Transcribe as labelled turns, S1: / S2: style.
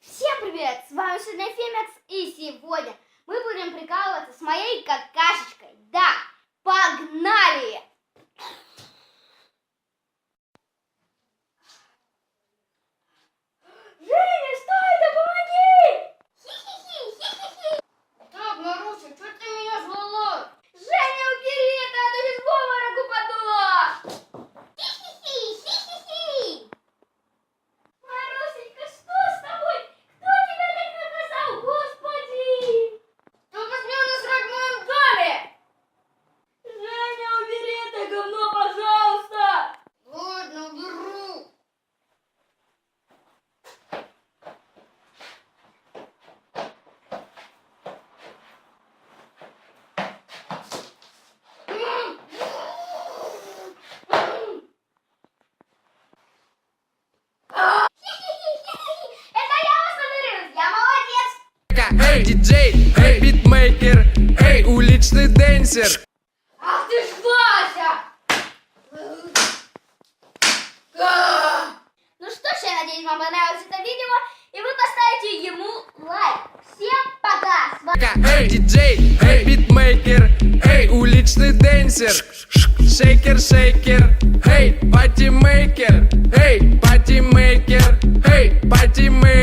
S1: Всем привет! С вами Фемекс, и сегодня мы будем прикалываться с моей
S2: эй, диджей, эй, битмейкер, эй, уличный денсер.
S3: Ах ты ж Вася!
S1: Ну что ж, я надеюсь, вам понравилось это видео, и вы поставите ему лайк. Всем пока!
S2: Эй, диджей, эй, битмейкер, эй, уличный денсер. Шейкер, шейкер, эй, патимейкер, эй, патимейкер, эй, патимейкер.